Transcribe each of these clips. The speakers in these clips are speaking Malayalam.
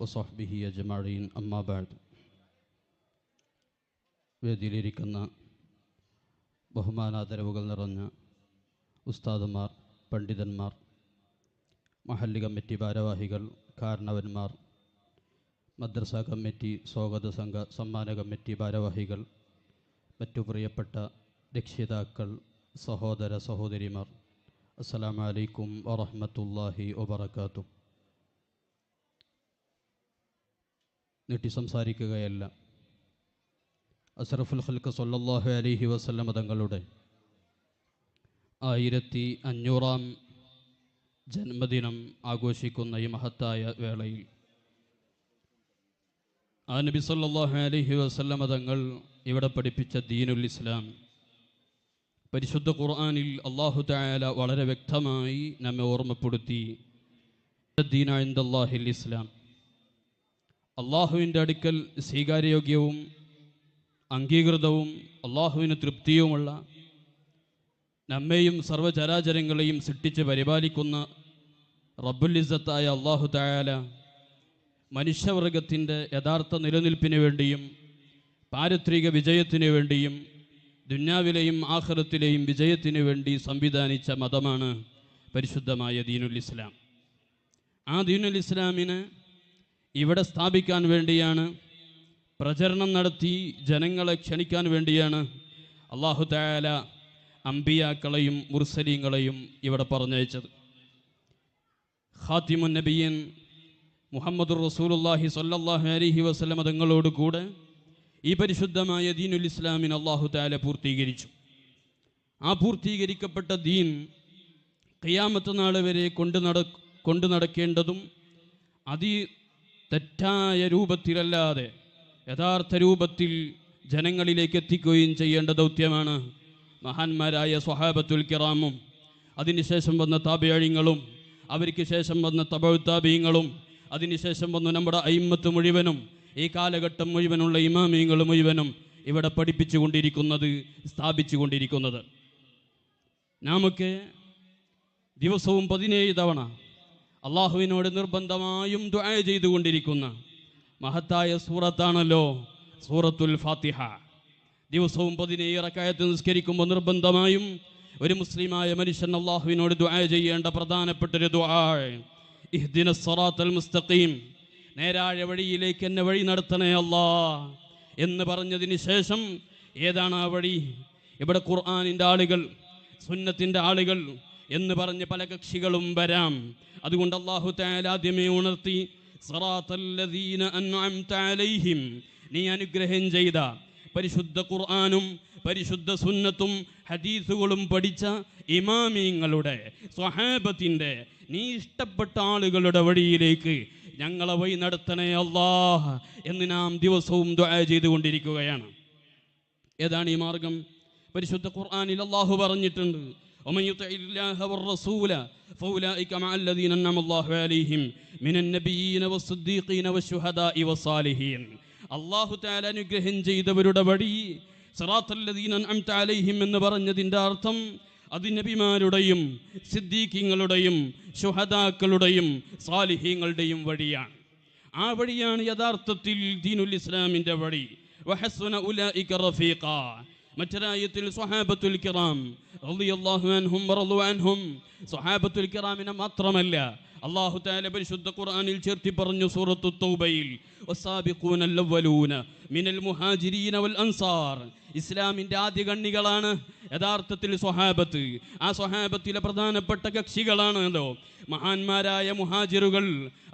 വസഹ്ബിഹി അജമാഴീൻ അമ്മാബാദ് വേദിയിലിരിക്കുന്ന ബഹുമാനാദരവുകൾ നിറഞ്ഞ ഉസ്താദുമാർ പണ്ഡിതന്മാർ മഹല്ലി കമ്മിറ്റി ഭാരവാഹികൾ കാരണവന്മാർ മദ്രസ കമ്മിറ്റി സ്വാഗത സംഘ സമ്മാന കമ്മിറ്റി ഭാരവാഹികൾ മറ്റു പ്രിയപ്പെട്ട രക്ഷിതാക്കൾ സഹോദര സഹോദരിമാർ അസ്സലാമലൈക്കും വറഹമത്തല്ലാഹി വബർക്കാത്തു നീട്ടി സംസാരിക്കുകയല്ല. അസറഫുൽ ഹൽക്ക് സല്ലല്ലാഹു അലഹി വസല്ലമ തങ്ങളുടെ ആയിരത്തി അഞ്ഞൂറാം ജന്മദിനം ആഘോഷിക്കുന്ന ഈ മഹത്തായ വേളയിൽ ആ നബി സല്ലല്ലാഹു അലഹി വസല്ലമ തങ്ങൾ ഇവിടെ പഠിപ്പിച്ച ദീനുൽ ഇസ്ലാം പരിശുദ്ധ ഖുർആാനിൽ അള്ളാഹു തആല വളരെ വ്യക്തമായി നമ്മെ ഓർമ്മപ്പെടുത്തി. ദീന ഇസ്ലാം. അള്ളാഹുവിന്റെ അടുക്കൽ സ്വീകാര്യയോഗ്യവും അംഗീകൃതവും അള്ളാഹുവിന് തൃപ്തിയുമുള്ള നമ്മെയും സർവചരാചരങ്ങളെയും സൃഷ്ടിച്ച് പരിപാലിക്കുന്ന റബ്ബുലിസത്തായ അള്ളാഹു തായാല മനുഷ്യവർഗത്തിന്റെ യഥാർത്ഥ നിലനിൽപ്പിന് വേണ്ടിയും പാരിത്രിക വിജയത്തിന് വേണ്ടിയും ദുന്യാവിലെയും ആഹ്റത്തിലെയും വിജയത്തിന് വേണ്ടി സംവിധാനിച്ച മതമാണ് പരിശുദ്ധമായ ദീനുൽ ഇസ്ലാം. ആ ദീനുൽ ഇസ്ലാമിനെ ഇവിടെ സ്ഥാപിക്കാൻ വേണ്ടിയാണ് പ്രചരണം നടത്തി ജനങ്ങളെ ക്ഷണിക്കാൻ വേണ്ടിയാണ് അള്ളാഹു തായാല അംബിയാക്കളെയും മുർസലീങ്ങളെയും ഇവിടെ പറഞ്ഞയച്ചത്. ഖാത്തിമുൻ നബിയൻ മുഹമ്മദ് റസൂലുല്ലാഹി സല്ലാഹു അലഹി വസല്ലമ തങ്ങളോട് കൂടെ ഈ പരിശുദ്ധമായ ദീനുൽ ഇസ്ലാമിന് അള്ളാഹു താല പൂർത്തീകരിച്ചു. ആ പൂർത്തീകരിക്കപ്പെട്ട ദീൻ ഖിയാമത്ത് നാൾ വരെ കൊണ്ടു നട കൊണ്ടു നടക്കേണ്ടതും അതി തെറ്റായ രൂപത്തിലല്ലാതെ യഥാർത്ഥ രൂപത്തിൽ ജനങ്ങളിലേക്ക് എത്തിക്കുകയും ചെയ്യേണ്ട ദൗത്യമാണ് മഹാന്മാരായ സ്വഹാബത്തുൽ കിറാമും അതിനുശേഷം വന്ന താബിയഴിങ്ങളും അവർക്ക് ശേഷം വന്ന തബൗത്താബീങ്ങളും അതിനുശേഷം വന്ന നമ്മുടെ അയിമത്ത് മുഴുവനും ഈ കാലഘട്ടം മുഴുവനുള്ള ഇമാമിയങ്ങൾ മുഴുവനും ഇവിടെ പഠിപ്പിച്ചു കൊണ്ടിരിക്കുന്നത് സ്ഥാപിച്ചു കൊണ്ടിരിക്കുന്നത്. നമുക്ക് ദിവസവും പതിനേഴ് തവണ അള്ളാഹുവിനോട് നിർബന്ധമായും ദുആ ചെയ്തുകൊണ്ടിരിക്കുന്ന മഹത്തായ സൂറത്താണല്ലോ സൂറത്തുൽ ഫാത്തിഹ. ദിവസവും പതിനേഴ് റക്കായത്ത് നിസ്കരിക്കുമ്പോൾ നിർബന്ധമായും ഒരു മുസ്ലിമായ മനുഷ്യൻ അള്ളാഹുവിനോട് ദുആ ചെയ്യേണ്ട പ്രധാനപ്പെട്ട ഒരു ദുആ. ഇഹ്ദിന സറാത്തൽ മുസ്തഖീം. നേരായ വഴിയിലേക്ക് എന്നെ വഴി നടത്തണേ അല്ലാ എന്ന് പറഞ്ഞതിന് ശേഷം ഏതാണ് ആ വഴി? ഇവിടെ ഖുർആാനിന്റെ ആളുകൾ സുന്നത്തിന്റെ ആളുകൾ എന്ന് പറഞ്ഞ് പല കക്ഷികളും വരാം. അതുകൊണ്ട് അള്ളാഹു താലാദ്യമേ ഉണർത്തി അലൈഹിം. നീ അനുഗ്രഹം ചെയ്ത പരിശുദ്ധ ഖുർആാനും പരിശുദ്ധ സുന്നത്തും ഹദീസുകളും പഠിച്ച ഇമാമിങ്ങളുടെ സ്വഹാബത്തിന്റെ നീ ഇഷ്ടപ്പെട്ട ആളുകളുടെ വഴിയിലേക്ക് ഞങ്ങളെ വഴി നടത്തണേ അള്ളാഹ് എന്ന് നാം ദിവസവും ദുആ ചെയ്തുകൊണ്ടിരിക്കുകയാണ്. ഏതാണ് ഈ മാർഗം? പരിശുദ്ധ ഖുർആാനിൽ അള്ളാഹു പറഞ്ഞിട്ടുണ്ട് ومن يطع الله والرسول فأولئك مع الذين أنعم الله عليهم من النبيين والصديقين والشهداء والصالحين അള്ളാഹു താല അനുഗ്രഹം ചെയ്തവരുടെ വഴി സിറാത്തല്ലദീന അൻഅംത അലൈഹിം എന്ന് പറഞ്ഞതിൻ്റെ അർത്ഥം അത് നബിമാരുടെയും സിദ്ദീഖിങ്ങളുടെയും ശുഹദാക്കളുടെയും സാലിഹീങ്ങളുടെയും വഴിയാണ് ആ വഴിയാണ് യഥാർത്ഥത്തിൽ ദീനുൽ ഇസ്ലാമിൻ്റെ വഴി വഹസ്സുന ഉലൈക റഫീഖ മറ്റൊരായത്തിൽ സ്വഹാബത്തുൽ കിറാം റളിയല്ലാഹു അൻഹും വറളു അൻഹും. സ്വഹാബത്തുൽ കിറാമിനെ മാത്രമല്ല അള്ളാഹു താല പരിശുദ്ധ ഖുർആനിൽ ചേർത്തി പറഞ്ഞു സൂറത്തു തൗബയിൽ മിനൽ മുഹാജിരീന വൽ അൻസാർ. ഇസ്ലാമിന്റെ ആദ്യ കണ്ണികളാണ് യഥാർത്ഥത്തിൽ സ്വഹാബത്ത്. ആ സ്വഹാബത്തിലെ പ്രധാനപ്പെട്ട കക്ഷികളാണല്ലോ മഹാന്മാരായ മുഹാജിറുകൾ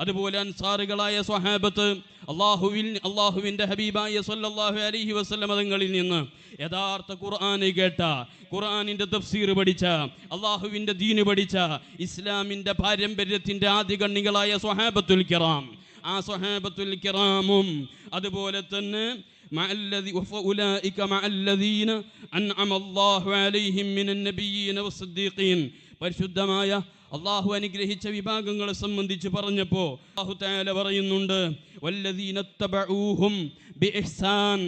അതുപോലെ അൻസാറുകളായ സ്വഹാബത്ത്. അള്ളാഹുവിൽ അള്ളാഹുവിന്റെ ഹബീബായ സല്ലല്ലാഹു അലഹി വസല്ലം തങ്ങളിൽ നിന്ന് യഥാർത്ഥ ഖുർആന് കേട്ട ഖുർആനിന്റെ തഫ്സീർ പഠിച്ച അള്ളാഹുവിന്റെ ദീന് പഠിച്ച ഇസ്ലാമിന്റെ പാരമ്പര്യത്തിന്റെ ആദ്യ കണ്ണികളായ സ്വഹാബത്തുൽ കിറാം ആ സ്വഹാബത്തുൽ കിറാമും അതുപോലെ തന്നെ مع الذي وأولئك مع الذين أنعم الله عليهم من النبيين والصديقين പരിശുദ്ധമായ അള്ളാഹു അനുഗ്രഹിച്ച വിഭാഗങ്ങളെ സംബന്ധിച്ച് പറഞ്ഞപ്പോൾ അള്ളാഹു താല പറയുന്നുണ്ട് വല്ലദീനത്തബഊഹും ബിഇഹ്സാൻ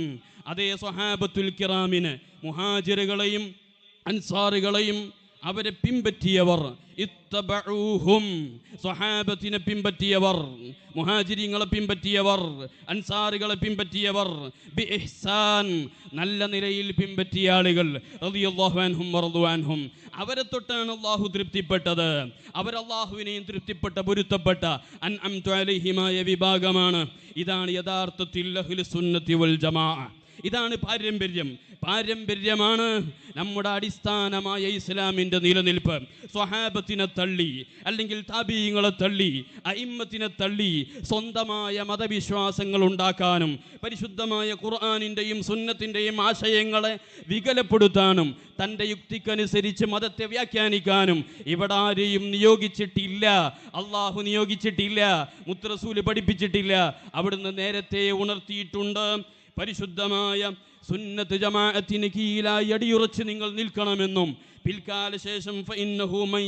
അതേ സ്വഹാബത്തുൽ കിറാമിന് മുഹാജിറുകളെയും അൻസാറുകളെയും അവരെ പിൻപറ്റിയവർ. ഇത്തബഊഹും സ്വഹാബത്തിനെ പിൻപറ്റിയവർ മുഹാജിരിങ്ങളെ പിൻപറ്റിയവർ അൻസാറുകളെ പിൻപറ്റിയവർ ബി നല്ല നിലയിൽ പിൻപറ്റിയ ആളുകൾ. റളിയല്ലാഹു അൻഹും വറളു അൻഹും. അവരെ തൊട്ടാണ് അള്ളാഹു തൃപ്തിപ്പെട്ടത്. അവരല്ലാഹുവിനെയും തൃപ്തിപ്പെട്ട പൊരുത്തപ്പെട്ട അൻ അം വിഭാഗമാണ്. ഇതാണ് യഥാർത്ഥത്തിൽ സുന്നത്തി വൽ ജമാ ഇതാണ് പാരമ്പര്യം. പാരമ്പര്യമാണ് നമ്മുടെ അടിസ്ഥാനമായ ഇസ്ലാമിന്റെ നിലനിൽപ്പ്. സ്വഹാബത്തിനെ തള്ളി അല്ലെങ്കിൽ താബീങ്ങളെ തള്ളി അയിമ്മത്തിനെ തള്ളി സ്വന്തമായ മതവിശ്വാസങ്ങൾ ഉണ്ടാക്കാനും പരിശുദ്ധമായ ഖുർആാനിന്റെയും സുന്നത്തിന്റെയും ആശയങ്ങളെ വികലപ്പെടുത്താനും തന്റെ യുക്തിക്കനുസരിച്ച് മതത്തെ വ്യാഖ്യാനിക്കാനും ഇവിടെ ആരെയും നിയോഗിച്ചിട്ടില്ല. അള്ളാഹു നിയോഗിച്ചിട്ടില്ല മുത്രസൂൽ പഠിപ്പിച്ചിട്ടില്ല. അവിടുന്ന് നേരത്തെ ഉണർത്തിയിട്ടുണ്ട്. പരിശുദ്ധമായ സുന്നത്ത് ജമാഅത്തിന് കീഴിലായി അടിയുറച്ച് നിങ്ങൾ നിൽക്കണമെന്നും പിൽക്കാല ശേഷം ഫഇന്നഹു മൻ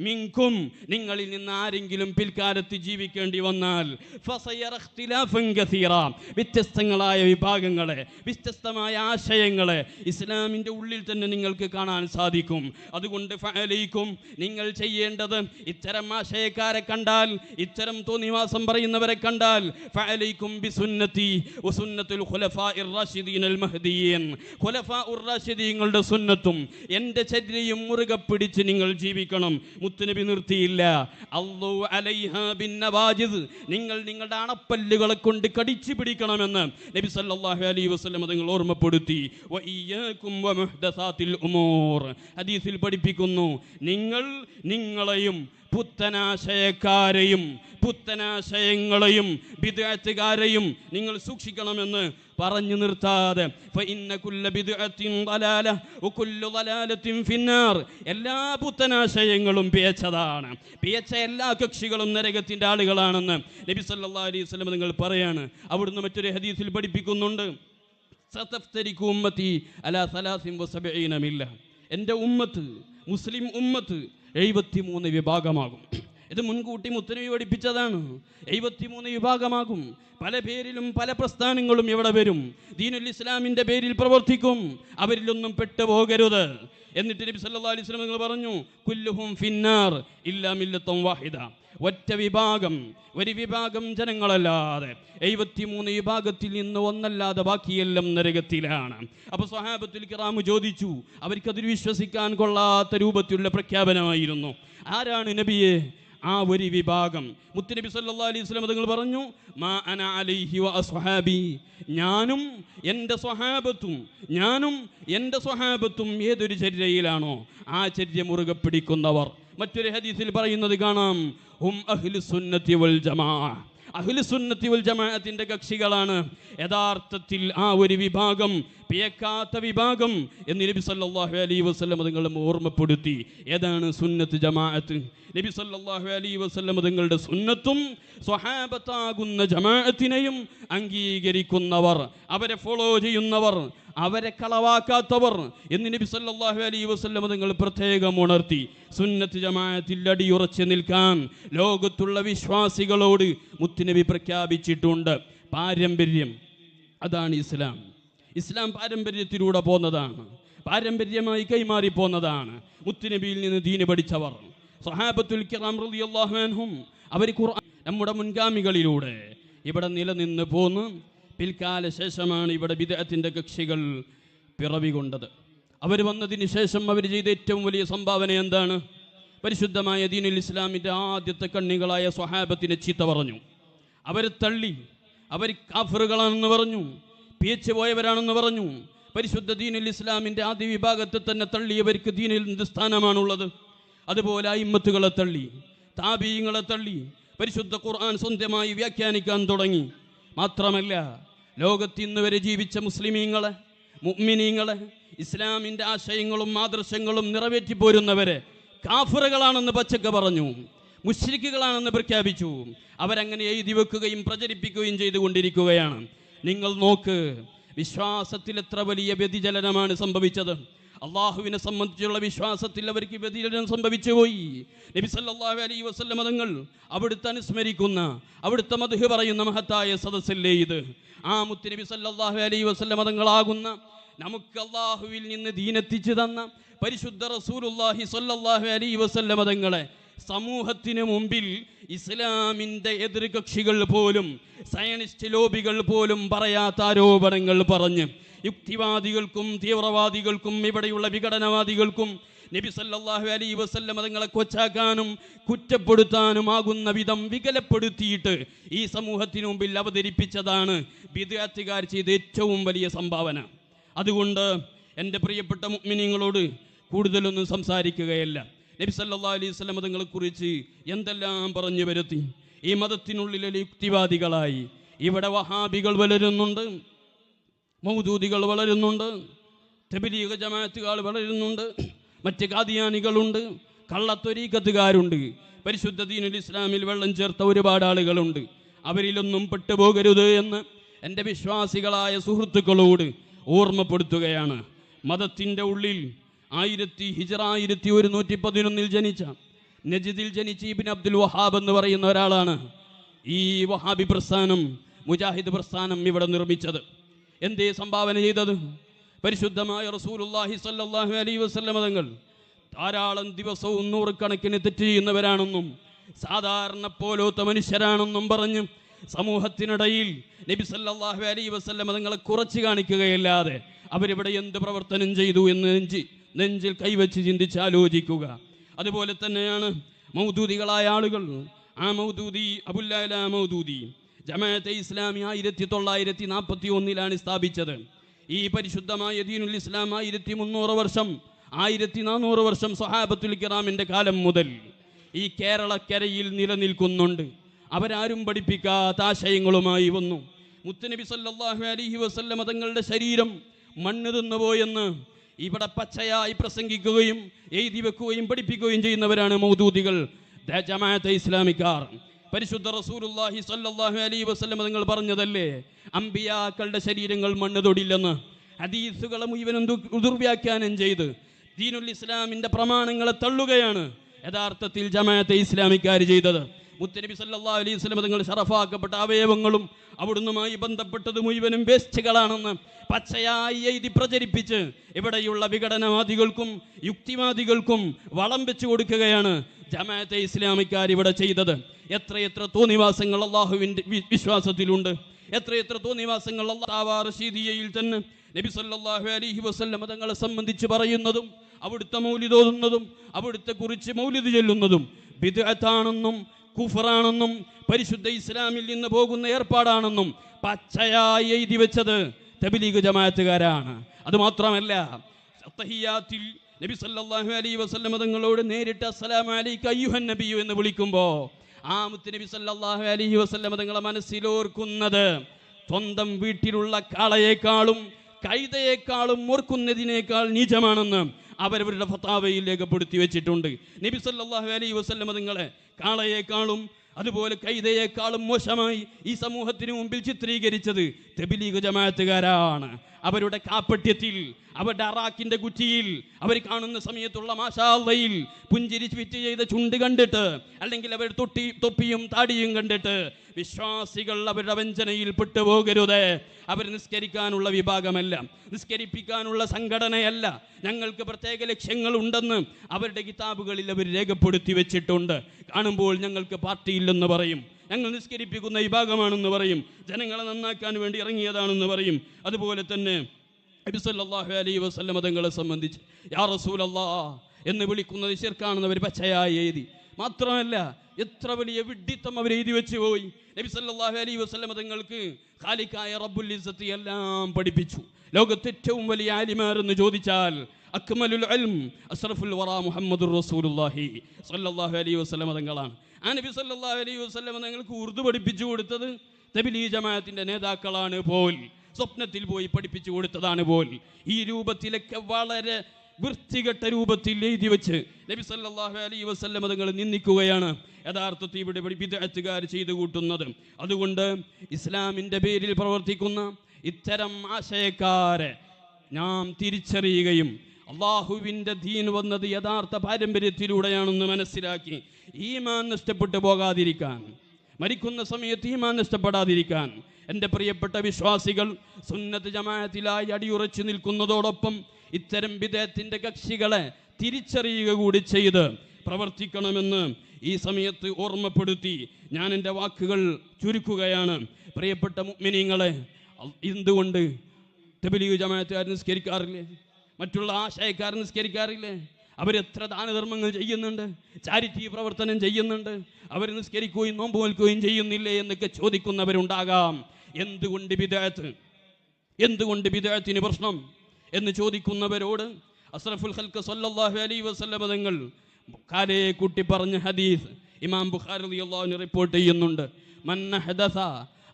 മിൻകും നിങ്ങളിൽ നിന്ന് ആരെങ്കിലും പിൽക്കാലത്ത് ജീവിക്കേണ്ടി വന്നാൽ വ്യത്യസ്തങ്ങളായ വിഭാഗങ്ങളെ വ്യത്യസ്തമായ ആശയങ്ങളെ ഇസ്ലാമിന്റെ ഉള്ളിൽ തന്നെ നിങ്ങൾക്ക് കാണാൻ സാധിക്കും. അതുകൊണ്ട് ഫലയിക്കും നിങ്ങൾ ചെയ്യേണ്ടത് ഇത്തരം ആശയക്കാരെ കണ്ടാൽ ഇത്തരം തോന്നിവാസം പറയുന്നവരെ കണ്ടാൽ ഫലയിക്കും ബിസുന്നത്തി വസുന്നത്തുൽ ഖുലഫാഇർ റാഷിദീൻ അൽ മഹ്ദിയീൻ ഖുലഫാഉർ റാഷിദീങ്ങളുടെ സുന്നത്തും എന്റെ ചര്യയും മുറുകെ പിടിച്ച് നിങ്ങൾ ജീവിക്കണം. മുത്തുനബി നിർത്തിയില്ല. അള്ളു അലൈഹ ബിൻ നവാജിദ് നിങ്ങൾ നിങ്ങളുടെ അണപ്പല്ലുകളെ കൊണ്ട് കടിച്ചു പിടിക്കണമെന്ന് നബി സല്ലല്ലാഹു അലൈഹി വസല്ലം നിങ്ങൾ ഓർമ്മപ്പെടുത്തി. ഹദീസിൽ പഠിപ്പിക്കുന്നു നിങ്ങൾ നിങ്ങളെയും പുത്തനാശയക്കാരെയും പുത്തനാശയങ്ങളെയും വിദ്യാർത്ഥികാരെയും നിങ്ങൾ സൂക്ഷിക്കണമെന്ന് പറഞ്ഞു നിർത്താതെ എല്ലാ പുത്തനാശയങ്ങളും പിയച്ചതാണ് പിയച്ച എല്ലാ കക്ഷികളും നരകത്തിന്റെ ആളുകളാണെന്ന് നബി സല്ലാ അലൈഹി സ്വലം നിങ്ങൾ പറയാണ്. അവിടുന്ന് മറ്റൊരു ഹദീസിൽ പഠിപ്പിക്കുന്നുണ്ട്. എന്റെ ഉമ്മത്ത് മുസ്ലിം ഉമ്മത്ത് എഴുപത്തിമൂന്ന് വിഭാഗമാകും. ഇത് മുൻകൂട്ടി മുത്തനവി പഠിപ്പിച്ചതാണ് എഴുപത്തിമൂന്ന് വിഭാഗമാകും. പല പേരിലും പല പ്രസ്ഥാനങ്ങളും ഇവിടെ വരും. ദീനുൽ ഇസ്ലാമിന്റെ പേരിൽ പ്രവർത്തിക്കും. അവരിലൊന്നും പെട്ടുപോകരുത്. എന്നിട്ട് നബി സല്ലല്ലാഹു അലൈഹി നിങ്ങൾ പറഞ്ഞു കുല്ലുഹും ഫിന്നാർ ഇല്ലാ മില്ലത്തും വാഹിദ. ഒറ്റ വിഭാഗം ഒരു വിഭാഗം ജനങ്ങളല്ലാതെ. എഴുപത്തിമൂന്ന് വിഭാഗത്തിൽ നിന്ന് ഒന്നല്ലാതെ ബാക്കിയെല്ലാം നരകത്തിലാണ്. അപ്പൊ സ്വഹാബത്തുൽ കിറാമു ചോദിച്ചു അവർക്കതിൽ വിശ്വസിക്കാൻ കൊള്ളാത്ത രൂപത്തിലുള്ള പ്രഖ്യാപനമായിരുന്നു. ആരാണ് നബിയെ? ആ ഒരു വിഭാഗം. മുത്തുനബി സല്ലല്ലാഹു അലൈഹി വസല്ലം അതുങ്ങൾ പറഞ്ഞു മാ അന അലൈഹി വ അസ്ഹാബി. ഞാനും എന്റെ സ്വഹാബത്തും ഞാനും എന്റെ സ്വഹാബത്തും ഏതൊരു ചര്യയിലാണോ ആ ചര്യ മുറുകെ പിടിക്കുന്നവർ. മറ്റൊരു ഹദീസിൽ പറയുന്നത് കാണാം ഹും അഹ്ലു സുന്നത്തി വൽ ജമാ അഹ്ലു സുന്നത്തി വൽ ജമാഅത്തിന്റെ കക്ഷികളാണ്. യഥാർത്ഥത്തിൽ ആ ഒരു വിഭാഗം പിയക്കാത്ത വിഭാഗം എന്ന് നബി സല്ലാഹു അലൈ വസ്ലം അതുങ്ങളും ഓർമ്മപ്പെടുത്തി. ഏതാണ് സുന്നത്ത് ജമാഅത്ത്? നബി സല്ലാഹു അലൈ വസ്ലം അതുങ്ങളുടെ സുന്നത്തും സ്വഹാബത്താകുന്ന ജമാഅത്തിനെയും അംഗീകരിക്കുന്നവർ അവരെ ഫോളോ ചെയ്യുന്നവർ അവരെ കളവാക്കാത്തവർ എന്ന് നബി സല്ലാഹു അലൈ വസ്ലം നിങ്ങൾ പ്രത്യേകം ഉണർത്തി. സുന്നത്ത് ജമാഅത്തിൽ അടിയുറച്ച് നിൽക്കാൻ ലോകത്തുള്ള വിശ്വാസികളോട് മുത്തുനബി പ്രഖ്യാപിച്ചിട്ടുണ്ട്. പാരമ്പര്യം അതാണ് ഇസ്ലാം. ഇസ്ലാം പാരമ്പര്യത്തിലൂടെ പോന്നതാണ്. പാരമ്പര്യമായി കൈമാറി പോന്നതാണ് മുത്തുനബിയിൽ നിന്ന് ദീന് പഠിച്ചവർ. സഹാബത്തുൽ കിറാം റളിയല്ലാഹു അൻഹും അവർ ഖുർആൻ നമ്മുടെ മുൻഗാമികളിലൂടെ ഇവിടെ നിലനിന്ന് പോന്ന് പിൽക്കാല ശേഷമാണ് ഇവിടെ വിദേഹത്തിന്റെ കക്ഷികൾ പിറവി കൊണ്ടത് അവർ വന്നതിന് ശേഷം അവർ ചെയ്ത ഏറ്റവും വലിയ സംഭാവന എന്താണ്? പരിശുദ്ധമായ ദീനുൽ ഇസ്ലാമിന്റെ ആദ്യത്തെ കണ്ണികളായ സ്വഹാബത്തിനെ ചീത്ത പറഞ്ഞു. അവർ തള്ളി അവർ കാഫറുകളാണെന്ന് പറഞ്ഞു. പിയച്ച് പോയവരാണെന്ന് പറഞ്ഞു. പരിശുദ്ധ ദീനുൽ ഇസ്ലാമിന്റെ ആദ്യ വിഭാഗത്തെ തന്നെ തള്ളിയവർക്ക് ദീനിൽ എന്ത് സ്ഥാനമാണുള്ളത്? അതുപോലെ അയിമ്മത്തുകളെ തള്ളി താബീങ്ങളെ തള്ളി പരിശുദ്ധ ഖുർആൻ സ്വന്തമായി വ്യാഖ്യാനിക്കാൻ തുടങ്ങി. മാത്രമല്ല ലോകത്ത് ഇന്ന് വരെ ജീവിച്ച മുസ്ലിമീങ്ങളെ മുഅ്മിനീങ്ങളെ ഇസ്ലാമിന്റെ ആശയങ്ങളും ആദർശങ്ങളും നിറവേറ്റി പോരുന്നവരെ കാഫറുകളാണെന്ന് പച്ചക്ക പറഞ്ഞു മുശ്രിക്കുകളാണെന്ന് പ്രഖ്യാപിച്ചു. അവരങ്ങനെ എഴുതി വെക്കുകയും പ്രചരിപ്പിക്കുകയും ചെയ്തുകൊണ്ടിരിക്കുകയാണ്. നിങ്ങൾ നോക്ക് വിശ്വാസത്തിൽ എത്ര വലിയ വ്യതിചലനമാണ് സംഭവിച്ചത്. അള്ളാഹുവിനെ സംബന്ധിച്ചുള്ള വിശ്വാസത്തിൽ അവർക്ക് വ്യതിചലനം സംഭവിച്ചു പോയി. നബി അലൈഹി വസല്ലം തങ്ങൾ അവിടുത്തെ അനുസ്മരിക്കുന്ന അവിടുത്തെ മധു പറയുന്ന മഹത്തായ സദസ്സല്ലേ ഇത്. ആ മുത്ത് നബി സല്ലാഹു അലൈ വസ്ല്ല മതങ്ങളാകുന്ന നമുക്ക് അള്ളാഹുവിൽ നിന്ന് ദീനെത്തിച്ചു തന്ന പരിശുദ്ധ റസൂലുള്ളാഹി സല്ലാഹു അലൈഹി വസല്ലമ തങ്ങളെ സമൂഹത്തിന് മുമ്പിൽ ഇസ്ലാമിന്റെ എതിർകക്ഷികൾ പോലും സയനിസ്റ്റ് ലോബികൾ പോലും പറയാത്ത ആരോപണങ്ങൾ പറഞ്ഞ് യുക്തിവാദികൾക്കും തീവ്രവാദികൾക്കും ഇവിടെയുള്ള വിഘടനവാദികൾക്കും നബി സല്ലാഹു അലൈ വസല്ലം തങ്ങളെ കൊച്ചാക്കാനും കുറ്റപ്പെടുത്താനും ആകുന്ന വിധം വികലപ്പെടുത്തിയിട്ട് ഈ സമൂഹത്തിന് മുമ്പിൽ അവതരിപ്പിച്ചതാണ് വിദ്യാർത്ഥികാർ ചെയ്ത ഏറ്റവും വലിയ സംഭാവന. അതുകൊണ്ട് എന്റെ പ്രിയപ്പെട്ട മുഗ്മിനിങ്ങളോട് കൂടുതലൊന്നും സംസാരിക്കുകയല്ല. നബി സല്ലല്ലാഹു അലൈഹി വസല്ലം തങ്ങളെക്കുറിച്ച് എന്തെല്ലാം പറഞ്ഞു വരുത്തി? ഈ മതത്തിനുള്ളിലെ യുക്തിവാദികളായി. ഇവിടെ വഹാബികൾ വളരുന്നുണ്ട് മൗദൂദികൾ വളരുന്നുണ്ട് തെബിലീഗ ജമാഅത്തുകാർ വളരുന്നുണ്ട് മറ്റ് കാദിയാനികളുണ്ട് കള്ളത്തൊരീക്കത്തുകാരുണ്ട് പരിശുദ്ധ ദീനുൽ ഇസ്ലാമിൽ വെള്ളം ചേർത്ത ഒരുപാട് ആളുകളുണ്ട്. അവരിലൊന്നും പെട്ടുപോകരുത് എന്ന് എന്റെ വിശ്വാസികളായ സുഹൃത്തുക്കളോട് ഓർമ്മപ്പെടുത്തുകയാണ്. മതത്തിന്റെ ഉള്ളിൽ ആയിരത്തി ഹിജറ ആയിരത്തി ഒരുന്നൂറ്റി പതിനൊന്നിൽ ജനിച്ച നജിദിൽ ജനിച്ച ഇബിൻ അബ്ദുൽ വഹാബ് എന്ന് പറയുന്ന ഒരാളാണ് ഈ വഹാബി പ്രസ്ഥാനം മുജാഹിദ് പ്രസ്ഥാനം ഇവിടെ നിർമ്മിച്ചത്. എന്തേ സംഭാവന ചെയ്തത്? പരിശുദ്ധമായ റസൂലുള്ളാഹി സ്വല്ലല്ലാഹു അലൈഹി വസല്ലമ തങ്ങൾ ധാരാളം ദിവസവും നൂറുകണക്കിന് തെറ്റ് ചെയ്യുന്നവരാണെന്നും സാധാരണ പോലോത്ത മനുഷ്യരാണെന്നും പറഞ്ഞ് സമൂഹത്തിനിടയിൽ നബി സല്ലാഹു അലൈ വസല്ലമ തങ്ങളെ കുറച്ച് കാണിക്കുകയല്ലാതെ അവരിവിടെ എന്ത് പ്രവർത്തനം ചെയ്തു എന്ന് നെഞ്ചിൽ കൈവച്ച് ചിന്തിച്ച് ആലോചിക്കുക. അതുപോലെ തന്നെയാണ് മൗദൂദികളായ ആളുകൾ. ആ മൗദൂദി അബുല്ല മൗദൂദി ജമാഅത്തെ ഇസ്ലാമി ആയിരത്തി തൊള്ളായിരത്തി നാൽപ്പത്തി ഒന്നിലാണ് സ്ഥാപിച്ചത്. ഈ പരിശുദ്ധമായ ദീനുൽ ഇസ്ലാം ആയിരത്തി മുന്നൂറ് വർഷം ആയിരത്തി നാനൂറ് വർഷം സഹാബത്തുൽ കിറാമിന്റെ കാലം മുതൽ ഈ കേരളക്കരയിൽ നിലനിൽക്കുന്നുണ്ട്. അവരാരും പഠിപ്പിക്കാത്ത ആശയങ്ങളുമായി വന്നു. മുത്തനബി സല്ലാഹു അലഹി വസല്ലമ തങ്ങളുടെ ശരീരം മണ്ണ് തിന്നുപോയെന്ന് ഇവിടെ പച്ചയായി പ്രസംഗിക്കുകയും എഴുതി വെക്കുകയും പഠിപ്പിക്കുകയും ചെയ്യുന്നവരാണ് മൗദൂദികൾ. ജമാഅത്തെ ഇസ്ലാമിക്കാർ. പരിശുദ്ധ റസൂലുള്ളാഹി സ്വല്ലല്ലാഹു അലൈഹി വസല്ലം നിങ്ങൾ പറഞ്ഞതല്ലേ? അമ്പിയാക്കളുടെ ശരീരങ്ങൾ മണ്ണ് തൊടില്ലെന്ന്. ഹദീസുകളെ മുഴുവനും ദുർവ്യാഖ്യാനം ചെയ്ത്. ദീനുൽ ഇസ്ലാമിന്റെ പ്രമാണങ്ങളെ തള്ളുകയാണ് യഥാർത്ഥത്തിൽ ജമാഅത്തെ ഇസ്ലാമിക്കാർ ചെയ്തത്. മുത്തനബി സല്ലാ അലൈഹി സ്വലം തങ്ങൾ ഷറഫാക്കപ്പെട്ട അവയവങ്ങളും അവിടുന്നുമായി ബന്ധപ്പെട്ടത് മുഴുവനും വേസ്റ്റുകളാണെന്ന് പച്ചയായി എഴുതി പ്രചരിപ്പിച്ച് ഇവിടെയുള്ള വിഘടനവാദികൾക്കും യുക്തിവാദികൾക്കും വളം വെച്ചു കൊടുക്കുകയാണ് ജമാഅത്തെ ഇസ്ലാമിക്കാർ ഇവിടെ ചെയ്തത്. എത്രയെത്ര തോന്നിവാസങ്ങൾ അള്ളാഹുവിന്റെ വിശ്വാസത്തിലുണ്ട്. എത്രയെത്ര തോന്നിവാസങ്ങൾ റഷീദിയയിൽ തന്നെ നബി സല്ലാഹു അലഹി വസല്ലം തങ്ങളെ സംബന്ധിച്ച് പറയുന്നതും അവിടുത്തെ മൗലിദോതുന്നതും അവിടുത്തെ കുറിച്ച് മൗലിത് ചെല്ലുന്നതും ബിദ്അത്താണെന്നും കുഫറാണെന്നും പരിശുദ്ധ ഇസ്ലാമിൽ നിന്ന് പോകുന്ന ഏർപ്പാടാണെന്നും പച്ചയായി എഴുതി വെച്ചത് തബിലീഗ് ജമാഅത്തുകാരാണ്. അതുമാത്രമല്ല സത്തഹിയാത്തിൽ നബി സല്ലല്ലാഹു അലൈഹി വസല്ലം തങ്ങളോട് നേരിട്ട് അസ്സലാമു അലൈക അയ്യുഹൻ നബിയു എന്ന് വിളിക്കുമ്പോൾ ആ നബി സല്ലല്ലാഹു അലൈഹി വസല്ലം തങ്ങളെ മനസ്സിലോർക്കുന്നത് സ്വന്തം വീട്ടിലുള്ള കാളയേക്കാളും കൈതയേക്കാളും ഓർക്കുന്നതിനേക്കാൾ നീചമാണെന്ന് അവരവരുടെ ഫത്താവയിൽ രേഖപ്പെടുത്തി വെച്ചിട്ടുണ്ട്. നബി സല്ലല്ലാഹു അലൈഹി വസല്ലം നിങ്ങളെ കാളയേക്കാളും അതുപോലെ കൈതയേക്കാളും മോശമായി ഈ സമൂഹത്തിന് മുമ്പിൽ ചിത്രീകരിച്ചത് തെബിലീഗ് ജമാഅത്തുകാരാണ്. അവരുടെ കാപ്പട്യത്തിൽ അവരുടെ അറാക്കിന്റെ കുറ്റിയിൽ അവർ കാണുന്ന സമയത്തുള്ള മാഷാള്ളയിൽ പുഞ്ചിരി ഫിറ്റ് ചെയ്ത ചുണ്ട് കണ്ടിട്ട് അല്ലെങ്കിൽ അവർ തൊട്ടി തൊപ്പിയും താടിയും കണ്ടിട്ട് വിശ്വാസികൾ അവരുടെ വഞ്ചനയിൽ പെട്ടുപോകരുത് അവർ നിസ്കരിക്കാനുള്ള വിഭാഗമല്ല നിസ്കരിപ്പിക്കാനുള്ള സംഘടനയല്ല. ഞങ്ങൾക്ക് പ്രത്യേക ലക്ഷ്യങ്ങൾ ഉണ്ടെന്ന് അവരുടെ കിതാബുകളിൽ അവർ രേഖപ്പെടുത്തി വെച്ചിട്ടുണ്ട്. കാണുമ്പോൾ ഞങ്ങൾക്ക് പാർട്ടിയില്ലെന്ന് പറയും. ഞങ്ങൾ നിസ്കരിപ്പിക്കുന്ന വിഭാഗമാണെന്ന് പറയും. ജനങ്ങളെ നന്നാക്കാൻ വേണ്ടി ഇറങ്ങിയതാണെന്ന് പറയും. അതുപോലെ തന്നെ നബി സല്ലല്ലാഹു അലൈഹി വസല്ലം തങ്ങളെ സംബന്ധിച്ച് യാ റസൂലല്ലാ എന്ന് വിളിക്കുന്നത് ശിർക്കാണെന്ന് അവർ പച്ചയായി എഴുതി. മാത്രമല്ല എത്ര വലിയ വിഡ്ഢിത്തം അവർ എഴുതി വെച്ച് പോയി. നബി സല്ലല്ലാഹു അലൈഹി വസല്ലം തങ്ങൾക്ക് ഖാലിക്കായ റബ്ബുൽ ഇസത്തി എല്ലാം പഠിപ്പിച്ചു. ലോകത്ത് ഏറ്റവും വലിയ ആലിമാർ എന്ന് ചോദിച്ചാൽ അക്മലുൽ അൽം അസ്രഫുൽ വറ മുഹമ്മദ് റസൂലുള്ളാഹി സല്ലല്ലാഹു അലൈഹി വസല്ലം തങ്ങളാണ്. ആ നബി സല്ലാ അലൈഹി വസല്ലം നിങ്ങൾക്ക് ഉറുദു പഠിപ്പിച്ചു കൊടുത്തത് തബിലീ ജമാഅത്തിന്റെ നേതാക്കളാണ് പോൽ. സ്വപ്നത്തിൽ പോയി പഠിപ്പിച്ചു കൊടുത്തതാണ് പോൽ. ഈ രൂപത്തിലൊക്കെ വളരെ വൃത്തികെട്ട രൂപത്തിൽ എഴുതി വെച്ച് നബി സല്ലാഹു അലൈ വസല്ലം നിങ്ങൾ നിന്ദിക്കുകയാണ്. യഥാർത്ഥത്തിൽ ഇവിടെ വിദഗ്ധകാർ ചെയ്തു കൂട്ടുന്നത്. അതുകൊണ്ട് ഇസ്ലാമിന്റെ പേരിൽ പ്രവർത്തിക്കുന്ന ഇത്തരം ആശയക്കാരെ നാം തിരിച്ചറിയുകയും അള്ളാഹുവിന്റെ ദീൻ വന്നത് യഥാർത്ഥ പാരമ്പര്യത്തിലൂടെയാണെന്ന് മനസ്സിലാക്കി ഈമാൻ നഷ്ടപ്പെട്ടു പോകാതിരിക്കാൻ മരിക്കുന്ന സമയത്ത് ഈമാൻ നഷ്ടപ്പെടാതിരിക്കാൻ എന്റെ പ്രിയപ്പെട്ട വിശ്വാസികൾ സുന്നത്ത് ജമാഅത്തിലായി അടിയുറച്ചു നിൽക്കുന്നതോടൊപ്പം ഇത്തരം വിദേഹത്തിന്റെ കക്ഷികളെ തിരിച്ചറിയുക കൂടി ചെയ്ത് പ്രവർത്തിക്കണമെന്ന് ഈ സമയത്ത് ഓർമ്മപ്പെടുത്തി ഞാൻ എന്റെ വാക്കുകൾ ചുരുക്കുകയാണ്. പ്രിയപ്പെട്ട മുഅ്മിനീങ്ങളെ അൽ- എന്തുകൊണ്ട് തെബിലിയു ജമാഅത്തുകാർ നിസ്കരിക്കാറില്ലേ? മറ്റുള്ള ആശയക്കാർ നിസ്കരിക്കാറില്ലേ? അവരെത്ര ദാനധർമ്മങ്ങൾ ചെയ്യുന്നുണ്ട്? ചാരിറ്റി പ്രവർത്തനം ചെയ്യുന്നുണ്ട്. അവർ നിസ്കരിക്കുകയും നോമ്പ് നോൽക്കുകയും ചെയ്യുന്നില്ലേ എന്നൊക്കെ ചോദിക്കുന്നവരുണ്ടാകാം. എന്തുകൊണ്ട് വിദേഹത്ത് എന്തുകൊണ്ട് വിദേഹത്തിന് പ്രശ്നം? എന്ന് ചോദിക്കുന്നവരോട് അസ്രഫുൽ ഹൽക്ക് സല്ലാഹു അലൈ വസ്ലമതങ്ങൾ തങ്ങൾ കാലയെ കൂട്ടി പറഞ്ഞ ഹദീസ് ഇമാം ബുഖാരി അലി അള്ളാഹുവിന് റിപ്പോർട്ട് ചെയ്യുന്നുണ്ട്. മന്ന ഹദസ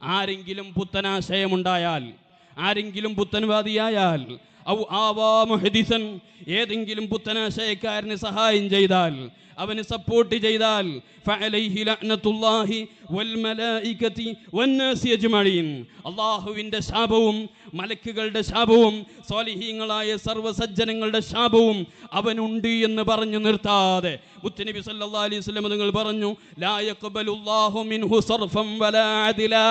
ആരെങ്കിലും പുത്തനാശയമുണ്ടായാൽ ആരെങ്കിലും പുത്തൻവാദിയായാൽ ഔ ആവാ മുഹദിസൻ ഏതെങ്കിലും പുത്തനാശയക്കാരന് സഹായം ചെയ്താൽ അവന് സപ്പോർട്ട് ചെയ്താൽ അല്ലാഹുവിന്റെ ശാപവും മലക്കുകളുടെ ശാപവും സ്വാലിഹീങ്ങളായ സർവസജ്ജനങ്ങളുടെ ശാപവും അവനുണ്ട് എന്ന് പറഞ്ഞു നിർത്താതെ. മുത്തനബി സല്ലല്ലാഹി അലൈഹി വസല്ലം നിങ്ങൾ പറഞ്ഞു ലാ യഖബലുല്ലാഹു മിൻഹു സർഫം വലാ അദിലാ.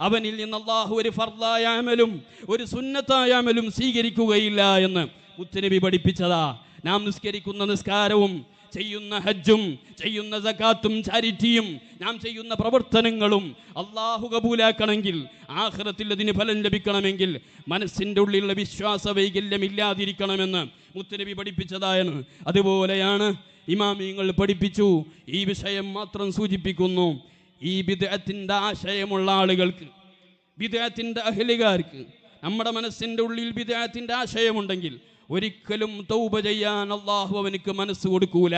അവനിൽ നിന്ന് അള്ളാഹു ഒരു ഫർദായ അമലും ഒരു സുന്നത്തായ അമലും സ്വീകരിക്കുകയില്ല എന്ന് മുത്തനബി പഠിപ്പിച്ചതാ. നാം നിസ്കരിക്കുന്ന നിസ്കാരവും ചെയ്യുന്ന ഹജ്ജും ചെയ്യുന്ന സക്കാത്തും ചാരിറ്റിയും നാം ചെയ്യുന്ന പ്രവർത്തനങ്ങളും അള്ളാഹു കബൂലാക്കണമെങ്കിൽ ആഖിറത്തിൽ അതിന് ഫലം ലഭിക്കണമെങ്കിൽ മനസ്സിന്റെ ഉള്ളിലുള്ള വിശ്വാസ വൈകല്യം ഇല്ലാതിരിക്കണമെന്ന് മുത്തനബി പഠിപ്പിച്ചതായാണ് അതുപോലെയാണ് ഇമാമിങ്ങൾ പഠിപ്പിച്ചു. ഈ വിഷയം മാത്രം സൂചിപ്പിക്കുന്നു. ഈ വിദേഹത്തിന്റെ ആശയമുള്ള ആളുകൾക്ക് വിദേഹത്തിന്റെ അഹലികാർക്ക് നമ്മുടെ മനസ്സിന്റെ ഉള്ളിൽ വിദേഹത്തിന്റെ ആശയമുണ്ടെങ്കിൽ ഒരിക്കലും തൗബ ചെയ്യാൻ അള്ളാഹു അവനിക്ക് മനസ്സ് കൊടുക്കൂല.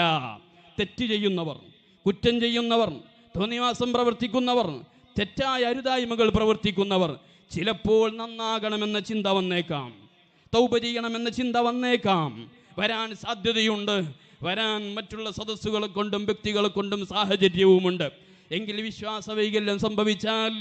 തെറ്റ് ചെയ്യുന്നവർ കുറ്റം ചെയ്യുന്നവർ തോന്നിവാസം പ്രവർത്തിക്കുന്നവർ തെറ്റായ അരുതായ്മകൾ പ്രവർത്തിക്കുന്നവർ ചിലപ്പോൾ നന്നാകണമെന്ന ചിന്ത വന്നേക്കാം. തൗപ ചെയ്യണമെന്ന ചിന്ത വന്നേക്കാം. വരാൻ സാധ്യതയുണ്ട്. വരാൻ മറ്റുള്ള സദസ്സുകളെ കൊണ്ടും വ്യക്തികളെ കൊണ്ടും സാഹചര്യവുമുണ്ട്. എങ്കിൽ വിശ്വാസ വൈകല്യം സംഭവിച്ചാൽ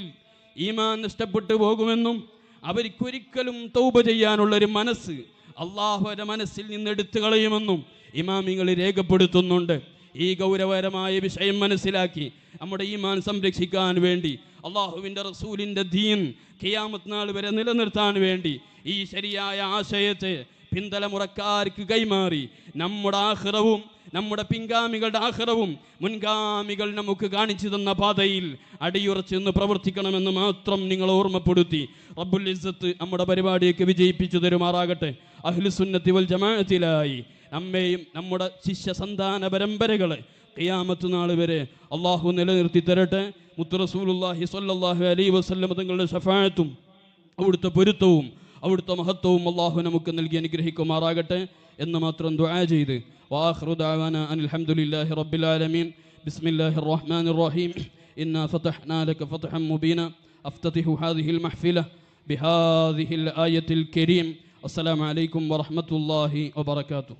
ഈമാൻ നഷ്ടപ്പെട്ടു പോകുമെന്നും അവർക്കൊരിക്കലും തൗബ ചെയ്യാനുള്ളൊരു മനസ്സ് അള്ളാഹുവരെ മനസ്സിൽ നിന്ന് എടുത്തു കളയുമെന്നും ഇമാമിങ്ങൾ രേഖപ്പെടുത്തുന്നുണ്ട്. ഈ ഗൗരവകരമായ വിഷയം മനസ്സിലാക്കി നമ്മുടെ ഈമാൻ സംരക്ഷിക്കാൻ വേണ്ടി അള്ളാഹുവിന്റെ റസൂലിന്റെ ദീൻ കിയാമത്ത് നാൾ വരെ നിലനിർത്താൻ വേണ്ടി ഈ ശരിയായ ആശയത്തെ പിന്തലമുറക്കാർക്ക് കൈമാറി നമ്മുടെ ആഹ്റവും നമ്മുടെ പിൻഗാമികളുടെ ആഹ്റവും മുൻഗാമികൾ നമുക്ക് കാണിച്ചു തന്ന പാതയിൽ അടിയുറച്ച് നിന്ന് പ്രവർത്തിക്കണമെന്ന് മാത്രം നിങ്ങൾ ഓർമ്മപ്പെടുത്തി. അബ്ബുൽ ഇസ്സത്ത് നമ്മുടെ പരിപാടിയൊക്കെ വിജയിപ്പിച്ചു തരുമാറാകട്ടെ. അഹ്ലുസുന്നത്തി വൽ ജമാഅത്തിലായി നമ്മെയും നമ്മുടെ ശിഷ്യ സന്താന പരമ്പരകളെ ഖിയാമത്ത് നാൾ വരെ അള്ളാഹു നിലനിർത്തി തരട്ടെ. മുത്തു റസൂലുള്ളാഹി സ്വല്ലല്ലാഹു അലൈഹി വസല്ലം തങ്ങളുടെ ഷഫായത്തും അവിടുത്തെ പൊരുത്തവും അവിടുത്തെ മഹത്വവും അള്ളാഹു നമുക്ക് നൽകി അനുഗ്രഹിക്കുമാറാകട്ടെ എന്ന് മാത്രം ദുആ ചെയ്ത് വാഖിറു ദഅവാന അനിൽ ഹംദുലില്ലാഹി റബ്ബിൽ ആലമീൻ ബിസ്മില്ലാഹിർ റഹ്മാനിർ റഹീം ഇന്നാ ഫതഹ്നാ ലക ഫതഹൻ മുബീന അഫ്തതിഹു ഹാദിഹിൽ മഹ്ഫില ബിഹാദിഹിൽ ആയത്തിൽ കരീം അസ്സലാമു അലൈക്കും വറഹ്മത്തുള്ളാഹി വബറകാതുഹു